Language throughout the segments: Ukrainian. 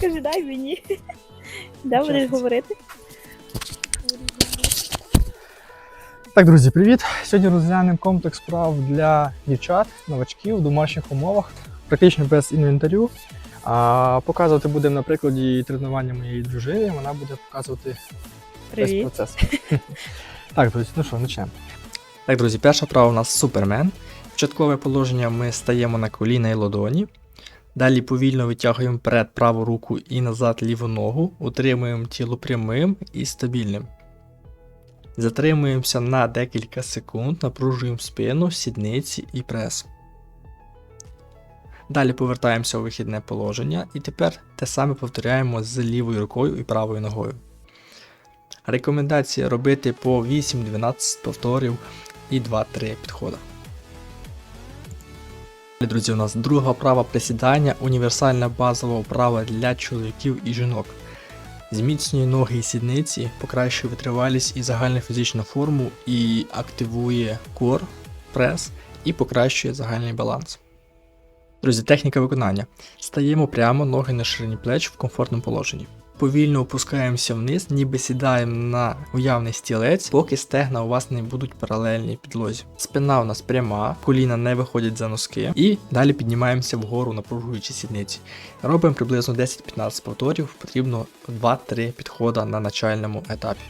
Кажи, дай мені. Да, будеш говорити? Так, друзі, привіт! Сьогодні розглянемо комплекс вправ для дівчат, новачків в домашніх умовах, практично без інвентарю. А показувати будемо на прикладі тренування моєї дружини. Вона буде показувати весь Привіт. процес. так, друзі, ну що, почнемо. Так, друзі, перша вправа у нас супермен. Початкове положення ми стаємо на коліна і ладоні. Далі повільно витягуємо вперед праву руку і назад ліву ногу, утримуємо тіло прямим і стабільним. Затримуємося на декілька секунд, напружуємо спину, сідниці і прес. Далі повертаємося у вихідне положення і тепер те саме повторяємо з лівою рукою і правою ногою. Рекомендація робити по 8-12 повторів і 2-3 підходи. Друзі, у нас друга вправа присідання, універсальна базова вправа для чоловіків і жінок. Зміцнює ноги і сідниці, покращує витривалість і загальну фізичну форму, і активує кор, прес і покращує загальний баланс. Друзі, техніка виконання. Стаємо прямо, ноги на ширині плеч в комфортному положенні. Повільно опускаємося вниз, ніби сідаємо на уявний стілець, поки стегна у вас не будуть паралельні підлозі. Спина у нас пряма, коліна не виходять за носки, і далі піднімаємося вгору, напружуючи сідниці. Робимо приблизно 10-15 повторів, потрібно 2-3 підходи на начальному етапі.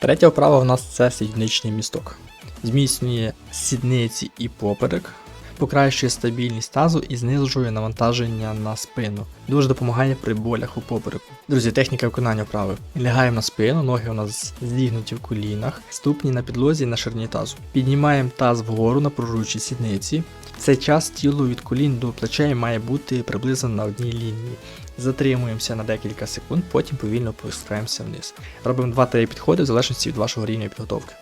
Третя вправа у нас це сідничний місток. Зміцнює сідниці і поперек, покращує стабільність тазу і знижує навантаження на спину. Дуже допомагає при болях у попереку. Друзі, техніка виконання вправи. Лягаємо на спину, ноги у нас зігнуті в колінах, ступні на підлозі на ширині тазу. Піднімаємо таз вгору, напружуючи сідниці. Цей час тіло від колін до плечей має бути приблизно на одній лінії. Затримуємося на декілька секунд, потім повільно опускаємося вниз. Робимо 2-3 підходи в залежності від вашого рівня підготовки.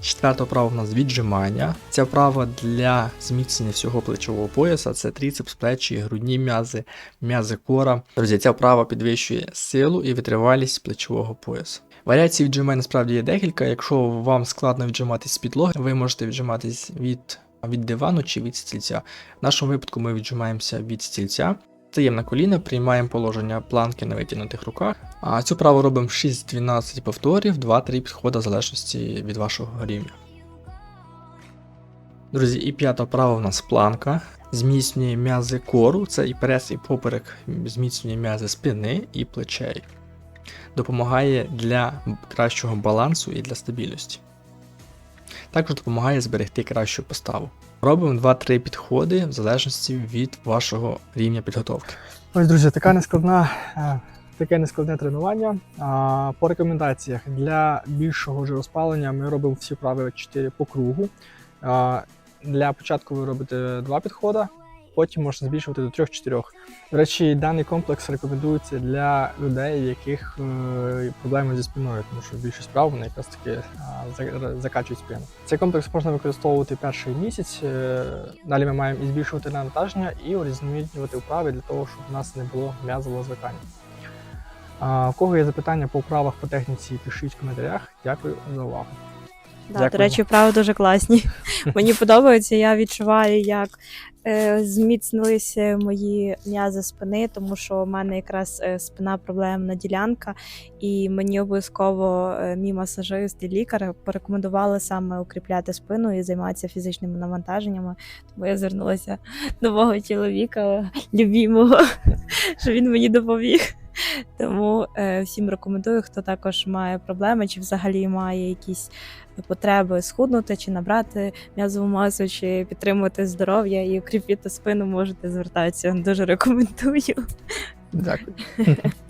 Четверта вправа у нас віджимання. Ця вправа для зміцнення всього плечового пояса це трицепс, плечі, грудні м'язи, м'язи кора. Друзі, ця вправа підвищує силу і витривалість плечового пояса. Варіацій віджимань насправді є декілька. Якщо вам складно віджиматись з підлоги, ви можете віджиматись від, від дивану чи від стільця. В нашому випадку ми віджимаємося від стільця. Стаємо на коліна, приймаємо положення планки на витягнутих руках. А цю праву робимо 6-12 повторів, 2-3 підходи в залежності від вашого рівня. Друзі, і п'ята вправа у нас планка. Зміцнює м'язи кору, це і прес, і поперек, зміцнює м'язи спини і плечей. Допомагає для кращого балансу і для стабільності. Також допомагає зберегти кращу поставу. Робимо 2-3 підходи в залежності від вашого рівня підготовки. Ось, друзі, така нескладна, е, таке нескладне тренування. По рекомендаціях для більшого жироспалення ми робимо всі вправи 4 по кругу. Для початку ви робите 2 підходи, потім можна збільшувати до 3-4. До речі, даний комплекс рекомендується для людей, в яких е, проблеми зі спиною, тому що більшість справ вони якраз таки а, закачують спину. Цей комплекс можна використовувати перший місяць. е, Далі ми маємо і збільшувати навантаження, і урізноманітнювати вправи для того, щоб у нас не було м'язового звикання. В кого є запитання по вправах по техніці, пишіть в коментарях. Дякую за увагу. Да, до Дякую. речі, вправи дуже класні. Мені подобається. Я відчуваю, як е, зміцнилися мої м'язи спини, тому що в мене якраз е, спина проблемна ділянка, і мені обов'язково е, мій масажист і лікар порекомендували саме укріпляти спину і займатися фізичними навантаженнями. Тому я звернулася до мого чоловіка, любімого, що він мені допоміг. Тому е, всім рекомендую, хто також має проблеми, чи взагалі має якісь потреби схуднути, чи набрати м'язову масу, чи підтримувати здоров'я і укріпити спину, можете звертатися. Дуже рекомендую. Дякую.